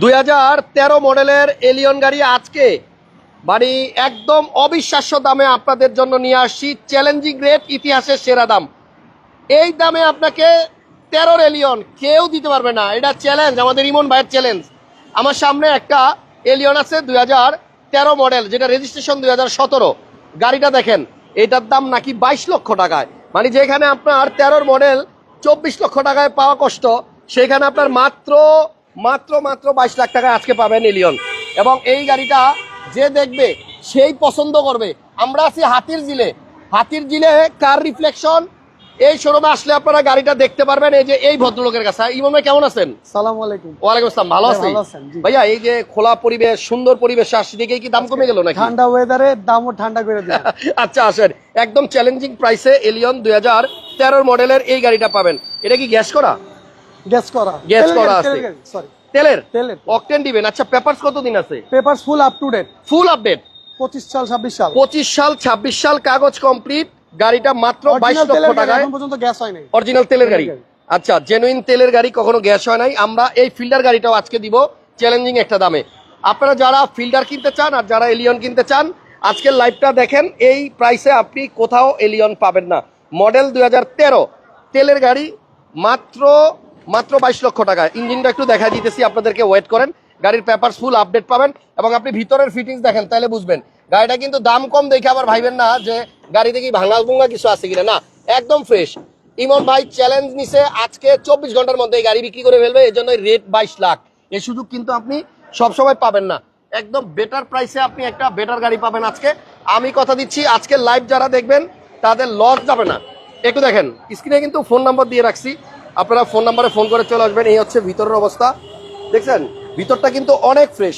দুই হাজার তেরো মডেলের এলিয়ন গাড়ি আজকে বাড়ি একদম অবিশ্বাস্য দামে আপনাদের জন্য নিয়ে আসছি। চ্যালেঞ্জিং রেট ইতিহাসের সেরা দাম। এই দামে আপনাকে তেরোর এলিয়ন কেউ দিতে পারবে না। এটা চ্যালেঞ্জ আমাদের ইমন ভাইয়ের চ্যালেঞ্জ আমার সামনে একটা এলিয়ন আছে দুই তেরো মডেল, যেটা রেজিস্ট্রেশন দুই হাজার সতেরো। গাড়িটা দেখেন, এটার দাম নাকি বাইশ লক্ষ টাকায়। মানে যেখানে আপনার তেরোর মডেল চব্বিশ লক্ষ টাকায় পাওয়া কষ্ট, সেখানে আপনার মাত্র মাত্র মাত্র বাইশ লাখ টাকা আজকে পাবেন এলিয়ন এবং এই গাড়িটা যে দেখবে সেই পছন্দ করবে। আমরা আছি হাতির জিলে। হাতির জিলে কার রিফ্লেকশন এই শোরুমে আসলে আপনারা গাড়িটা দেখতে পারবেন এই যে এই ভদ্রলোকের কাছে। ইমন ভাই কেমন আছেন? সালাম আলাইকুম। ওয়ালাইকুম আসসালাম ভালো আছি? আছেন, ভাইয়া এই যে খোলা পরিবেশ সুন্দর পরিবেশ আসছে দেখে কি দাম কমে গেল নাকি? ঠান্ডা ওয়েদারে দামও ঠান্ডা করে দিলাম। আচ্ছা আসেন। একদম চ্যালেঞ্জিং প্রাইসে এলিয়ন দুই হাজার মডেলের এই গাড়িটা পাবেন। এটা কি গ্যাস করা? গ্যাস করা। গ্যাস করা আছে। সরি তেলের? তেলের। অকটেন দিবেন। আচ্ছা পেপারস কতদিন আছে? Paper full up to date full update পঁচিশ সাল ছাব্বিশ সাল। পঁচিশ সাল ছাব্বিশ সাল কাগজ কমপ্লিট গাড়িটা মাত্র বাইশ Original লক্ষ তেলের টাকায়। এখন পর্যন্ত গ্যাস হয় নাই। অরিজিনাল তেলের গাড়ি। আচ্ছা জেনুইন তেলের গাড়ি কখনো গ্যাস হয় নাই। আমরা এই ফিল্ডার গাড়িটাও আজকে দিব। চ্যালেঞ্জিং একটা দামে। আপনারা যারা ফিল্ডার কিনতে চান আর যারা এলিয়ন কিনতে চান আজকের লাইভটা দেখেন। এই প্রাইসে আপনি কোথাও এলিয়ন পাবেন না। মডেল দুই হাজার তেরো। তেলের গাড়ি মাত্র মাত্র বাইশ লক্ষ টাকা। ইঞ্জিনটা একটু দেখা দিতেছি, আপনাদেরকে ওয়েট করেন। গাড়ির পেপার ফুল আপডেট পাবেন এবং আপনি ভিতরের ফিটিংস দেখেন, তাহলে বুঝবেন। গাড়িটা কিন্তু দাম কম দেখে আবার ভাইবেন না যে গাড়িতে কি ভাঙা ভুঙ্গা কিছু আছে কিনা। না, একদম ফ্রেশ ইমন ভাই চ্যালেঞ্জ নিছে আজকে চব্বিশ ঘণ্টার মধ্যে এই গাড়ি বিক্রি করে ফেলবে এই জন্য রেট বাইশ লাখ। এই সুযোগ কিন্তু আপনি সবসময় পাবেন না। একদম বেটার প্রাইসে আপনি একটা বেটার গাড়ি পাবেন আজকে। আমি কথা দিচ্ছি, আজকে লাইভ যারা দেখবেন, তাদের লস যাবে না। একটু দেখেন স্ক্রিনে কিন্তু ফোন নাম্বার দিয়ে রাখছি। আপনারা ফোন নাম্বারে ফোন করে চলে আসবেন এই হচ্ছে ভিতরের অবস্থা। দেখছেন ভিতরটা কিন্তু অনেক ফ্রেশ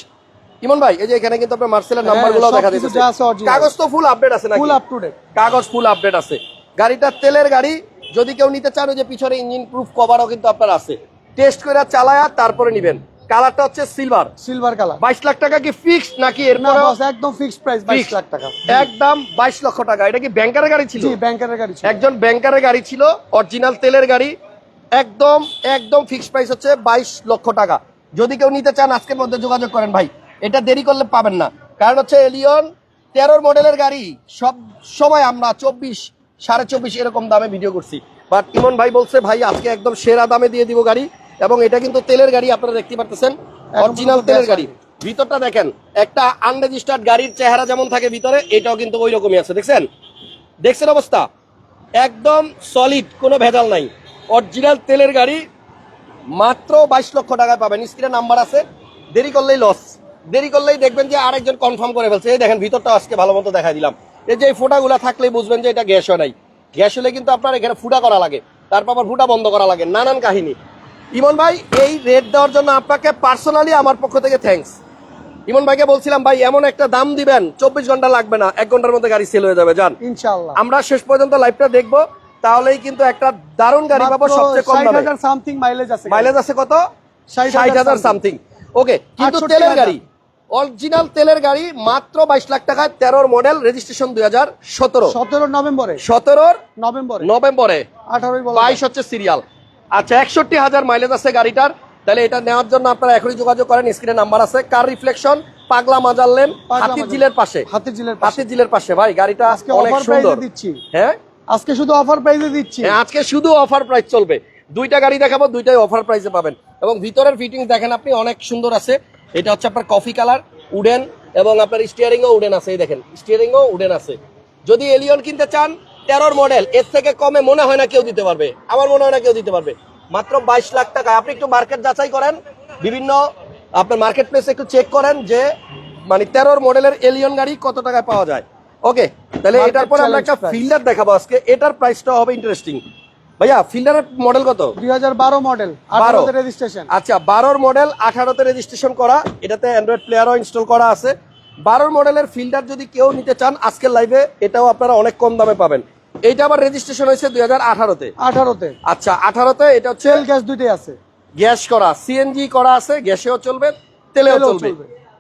ইমন ভাই এই যে এখানে কিন্তু আপনার মার্সেলের হ্যাঁ, নাম্বারগুলো দেখা সবকিছু দিচ্ছে যা আছে original। কাগজ তো ফুল আপডেট আছে নাকি? ফুল আপ টু ডেট কাগজ ফুল আপডেট আছে। গাড়িটা তেলের গাড়ি যদি কেউ নিতে চান ওই যে পিছনে ইঞ্জিন প্রুফ কভারও কিন্তু আপনার আছে। টেস্ট করে চালায়া তারপরে নিবেন। কালারটা হচ্ছে সিলভার সিলভার কালার বাইশ লাখ টাকা কি ফিক্স নাকি? না বস একদম ফিক্সড প্রাইস বাইশ Fixed। লাখ টাকা। একদম বাইশ লক্ষ টাকা। এটা কি ব্যাংকারের গাড়ি ছিল? জি ব্যাংকের গাড়ি ছিল। একজন ব্যাংকারের গাড়ি ছিল অরিজিনাল তেলের গাড়ি। একদম একদম ফিক্সড প্রাইস হচ্ছে বাইশ লক্ষ টাকা। যদি কেউ নিতে চান আজকের মধ্যে যোগাযোগ করেন ভাই। এটা দেরি করলে পাবেন না। কারণ হচ্ছে এলিয়ন তেরোর মডেলের গাড়ি সব সময় আমরা চব্বিশ সাড়ে চব্বিশ এরকম দামে ভিডিও করছি। বাট ইমন ভাই বলছে ভাই আজকে একদম সেরা দামে দিয়ে দিব গাড়ি। এবং এটা কিন্তু তেলের গাড়ি আপনারা দেখতে পারতেছেন। অরিজিনাল তেলের গাড়ি। ভিতরটা দেখেন একটা আনরেজিস্টার্ড গাড়ির চেহারা যেমন থাকে ভিতরে এটাও কিন্তু ওই রকমই আছে দেখছেন? দেখছেন অবস্থা? একদম সলিড কোনো ভেজাল নাই। অরিজিনাল তেলের গাড়ি মাত্র বাইশ লক্ষ টাকায় পাবেন। স্ক্রিনে নাম্বার আছে দেরি করলেই লস দেরি করলেই দেখবেন যে আরেকজন কনফার্ম করে ফেলছে। এই দেখেন ভিতরটা আজকে ভালো মতো দেখা দিলাম। এই যে এই ফোটাগুলা থাকলেই বুঝবেন যে এটা গ্যাস হয় নাই। গ্যাস হলে কিন্তু আপনার এখানে ফুটা করা লাগে। তারপর আবার ফুটা বন্ধ করা লাগে। নানান কাহিনী। ইমন ভাই এই রেট দেওয়ার জন্য আপনাকে পার্সোনালি আমার পক্ষ থেকে থ্যাঙ্কস ইমন ভাইকে বলছিলাম ভাই এমন একটা দাম দিবেন চব্বিশ ঘণ্টা লাগবে না এক ঘণ্টার মধ্যে গাড়ি সেল হয়ে যাবে জান ইনশাআল্লাহ। আমরা শেষ পর্যন্ত লাইভটা দেখব। তাহলেই কিন্তু একটা দারুণ গাড়ি পাবো সবচেয়ে কম দামে। সামথিং মাইলেজ আছে মাইলেজ আছে কত? 60,000 ষাট হাজার সামথিং ওকে কিন্তু তেলের গাড়ি অরিজিনাল তেলের গাড়ি মাত্র বাইশ লাখ টাকায় তেরোর মডেল রেজিস্ট্রেশন দুই হাজার সতেরো। সতেরো নভেম্বরে। সতেরোর নভেম্বরে। নভেম্বরে। আঠারোই বাইশ হচ্ছে সিরিয়াল আচ্ছা একষট্টি হাজার মাইলেজ আছে গাড়িটার। তাহলে এটা নেওয়ার জন্য আপনারা এখনই যোগাযোগ করেন স্ক্রিনে নাম্বার আছে। কার রিফ্লেকশন পাগলা মাজার লেন হাতির জিলের পাশে। হাতির জিলের পাশে। হাতির জিলের পাশে। ভাই গাড়িটা আজকে অনেক সুন্দর। দিচ্ছি। হ্যাঁ? আজকে শুধু অফার প্রাইসে দিচ্ছি। হ্যাঁ, আজকে শুধু অফার প্রাইস চলবে। দুইটা গাড়ি দেখাবো দুইটাই অফার প্রাইসে পাবেন। এবং ভিতরের ফিটিংস দেখেন আপনি অনেক সুন্দর আছে। এটা হচ্ছে আপনার কফি কালার উডেন এবং আপনার স্টিয়ারিংও উডেন আছে এই দেখেন। স্টিয়ারিংও উডেন আছে। যদি এলিয়ন কিনতে চান তেরোর মডেল এর থেকে কমে মনে হয় না কেউ দিতে পারবে। আমার মনে হয় না কেউ দিতে পারবে। মাত্র বাইশ লাখ টাকা। আপনি একটু মার্কেট যাচাই করেন। বিভিন্ন আপনার মার্কেট প্লেসে একটু চেক করেন যে মানে তেরোর মডেলের এলিয়ন গাড়ি কত টাকায় পাওয়া যায়। ওকে তাহলে এটার পর আমরা একটা ফিল্ডার দেখাবো আজকে। এটার প্রাইসটা হবে ইন্টারেস্টিং ভাইয়া ফিল্ডারের মডেল কত? দুই হাজার বারো মডেল আঠারোতে রেজিস্ট্রেশন আচ্ছা বারোর মডেল আঠারোতে রেজিস্ট্রেশন করা এটাতে অ্যান্ড্রয়েড প্লেয়ারও ইনস্টল করা আছে। বারোর মডেলের ফিল্ডার যদি কেউ নিতে চান আজকের লাইভে এটাও আপনারা অনেক কম দামে পাবেন। এইটা আবার রেজিস্ট্রেশন হয়েছে দুই হাজার আঠারোতে। আঠারোতে। আচ্ছা আঠারোতে এটা হচ্ছে গ্যাস দুইটাই আছে। গ্যাস করা সিএনজি করা আছে গ্যাসেও চলবে তেলেও চলবে।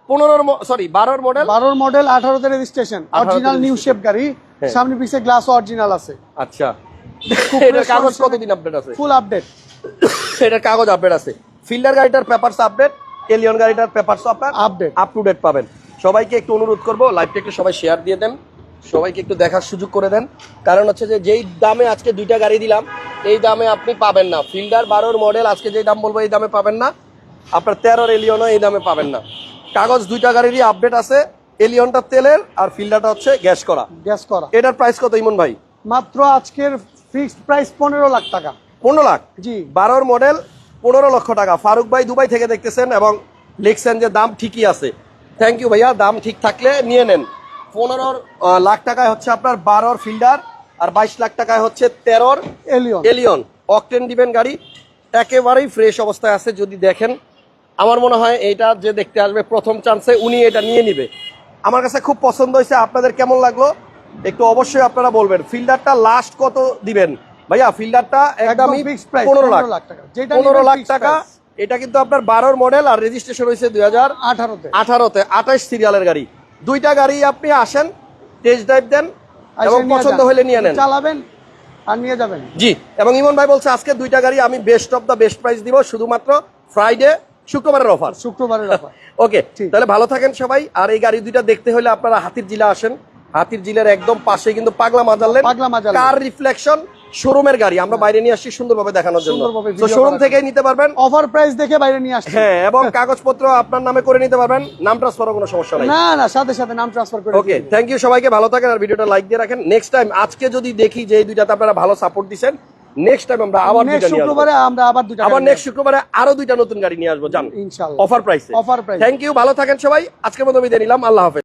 পনেরোর সরি বারোর মডেল বারোর মডেল আঠারোতে রেজিস্ট্রেশন 18 অরিজিনাল নিউ শেপ গাড়ি হ্যাঁ। সামনে পিছে গ্লাস অরিজিনাল আছে। আচ্ছা। এটার কাগজ কতদিন আপডেট আছে? ফুল আপডেট এটার কাগজ আপডেট আছে। ফিল্ডার গাড়িটার পেপারস আপডেট এলিয়ন গাড়িটার পেপারস আপনার Update। আপ টু ডেট পাবেন। সবাইকে একটু অনুরোধ করব লাইভটা একটু সবাই শেয়ার দিয়ে দেন। সবাইকে একটু দেখার সুযোগ করে দেন। কারণ হচ্ছে যে যেই দামে আজকে দুইটা গাড়ি দিলাম এই দামে আপনি পাবেন না। ফিল্ডার বারোর মডেল আজকে যেই দাম বলব এই দামে পাবেন না। আপনার তেরোর এলিয়নও এই দামে পাবেন না। কাগজ দুইটা গাড়িরই আপডেট আছে এলিয়নটা তেলের আর ফিল্ডারটা হচ্ছে গ্যাস করা। গ্যাস করা। এটার প্রাইস কত ইমন ভাই? মাত্র আজকের ফিক্সড প্রাইস পনেরো লাখ টাকা। পনেরো লাখ? জি। বারোর মডেল পনেরো লক্ষ টাকা। ফারুক ভাই দুবাই থেকে দেখতেছেন এবং লিখছেন যে দাম ঠিকই আছে। থ্যাংক ইউ ভাইয়া দাম ঠিক থাকলে নিয়ে নেন। পনেরোর লাখ টাকায় হচ্ছে আপনার বারোর ফিল্ডার আর বাইশ লাখ টাকায় হচ্ছে তেরোর এলিয়ন এলিয়ন অকটেন দিবেন গাড়ি। একেবারেই ফ্রেশ অবস্থায় আছে যদি দেখেন। আমার মনে হয় এইটা যে দেখতে আসবে প্রথম চান্সে উনি এটা নিয়ে নিবে। আমার কাছে খুব পছন্দ হয়েছে আপনাদের কেমন লাগল? একটু অবশ্যই আপনারা বলবেন ফিল্ডারটা লাস্ট কত দিবেন? ভাইয়া ফিল্ডারটা একদমই পনেরো লাখ। 15 লাখ টাকা। যেটা পনেরো লাখ টাকা। এটা কিন্তু আপনার বারোর মডেল আর রেজিস্ট্রেশন হয়েছে দুই হাজার আঠারোতে। আঠারোতে আঠাশ সিরিয়ালের গাড়ি। দুইটা গাড়ি আপনি আসেন টেস্ট ড্রাইভ দেন এবং পছন্দ হলে নিয়ে নেন। চালাবেন আর নিয়ে যাবেন। জি এবং ইমন ভাই বলছে আজকে দুইটা গাড়ি আমি best of the best price দিব শুধুমাত্র ফ্রাইডে শুক্রবারের অফার শুক্রবারের অফার ওকে তাহলে ভালো থাকেন সবাই। আর এই গাড়ি দুইটা দেখতে হলে আপনারা হাতির জিলা আসেন। হাতির জিলার একদম পাশে কিন্তু পাগলা মাজারলেন পাগলা মাজার কার রিফ্লেকশন শোরুমের গাড়ি। আমরা বাইরে নিয়ে আসছি সুন্দরভাবে দেখানোর জন্য। তো শোরুম থেকেই নিতে পারবেন। অফার প্রাইস দেখে বাইরে নিয়ে আসছে। হ্যাঁ এবং কাগজপত্র আপনার নামে করে নিতে পারবেন। নাম ট্রান্সফারও কোনো সমস্যা নাই। না না সাথে সাথে নাম ট্রান্সফার করে ওকে থ্যাংক ইউ সবাইকে। ভালো থাকেন আর ভিডিওটা লাইক দিয়ে রাখেন। নেক্সট টাইম আজকে যদি দেখি যে এই দুইটাতে আপনারা ভালো সাপোর্ট দিচ্ছেন নেক্সট টাইম আমরা আবার দুইটা নিয়ে শুক্রবারে আমরা আবার দুইটা আবার নেক্সট শুক্রবারে আরও দুইটা নতুন গাড়ি নিয়ে আসব। জান ইনশাআল্লাহ অফার প্রাইসে অফার প্রাইস থ্যাংক ইউ ভালো থাকেন সবাই। আজকের মতো বিদায় নিলাম। আল্লাহ হাফেজ।